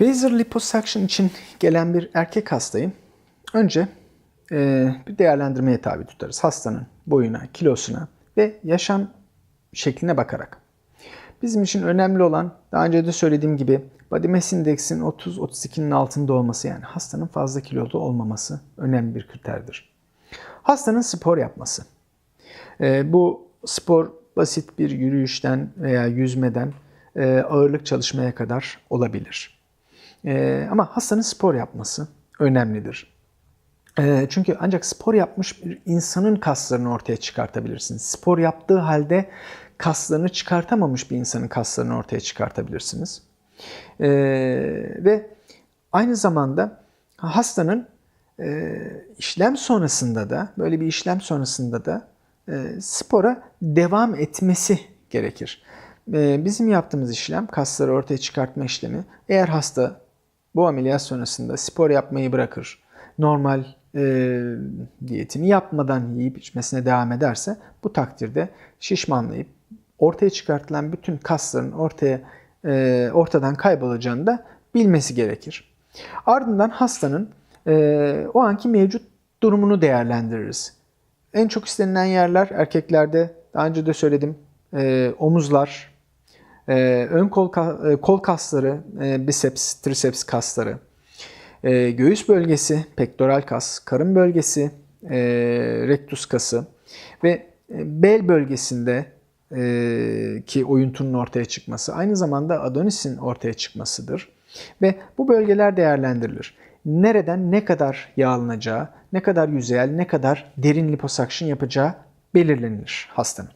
Vaser liposuction için gelen bir erkek hastayı önce e, bir değerlendirmeye tabi tutarız. Hastanın boyuna, kilosuna ve yaşam şekline bakarak. Bizim için önemli olan daha önce de söylediğim gibi body mass index'in 30-32'nin altında olması yani hastanın fazla kilolu olmaması önemli bir kriterdir. Hastanın spor yapması. E, bu spor basit bir yürüyüşten veya yüzmeden e, ağırlık çalışmaya kadar olabilir. E, ama hastanın spor yapması önemlidir. E, çünkü ancak spor yapmış bir insanın kaslarını ortaya çıkartabilirsiniz. Spor yaptığı halde kaslarını çıkartamamış bir insanın kaslarını ortaya çıkartabilirsiniz. E, ve aynı zamanda hastanın e, işlem sonrasında da böyle bir işlem sonrasında da e, spora devam etmesi gerekir. Bizim yaptığımız işlem kasları ortaya çıkartma işlemi. Eğer hasta bu ameliyat sonrasında spor yapmayı bırakır, normal e, diyetini yapmadan yiyip içmesine devam ederse bu takdirde şişmanlayıp ortaya çıkartılan bütün kasların ortaya e, ortadan kaybolacağını da bilmesi gerekir. Ardından hastanın e, o anki mevcut durumunu değerlendiririz. En çok istenilen yerler erkeklerde daha önce de söyledim e, omuzlar, e, ön kol, e, kol kasları, e, biceps, triceps kasları, e, göğüs bölgesi, pektoral kas, karın bölgesi, e, rektus kası ve e, bel bölgesinde e, ki oyuntunun ortaya çıkması aynı zamanda adonisin ortaya çıkmasıdır. Ve bu bölgeler değerlendirilir. Nereden ne kadar yağlanacağı, ne kadar yüzeyel, ne kadar derin liposuction yapacağı belirlenir hastanın.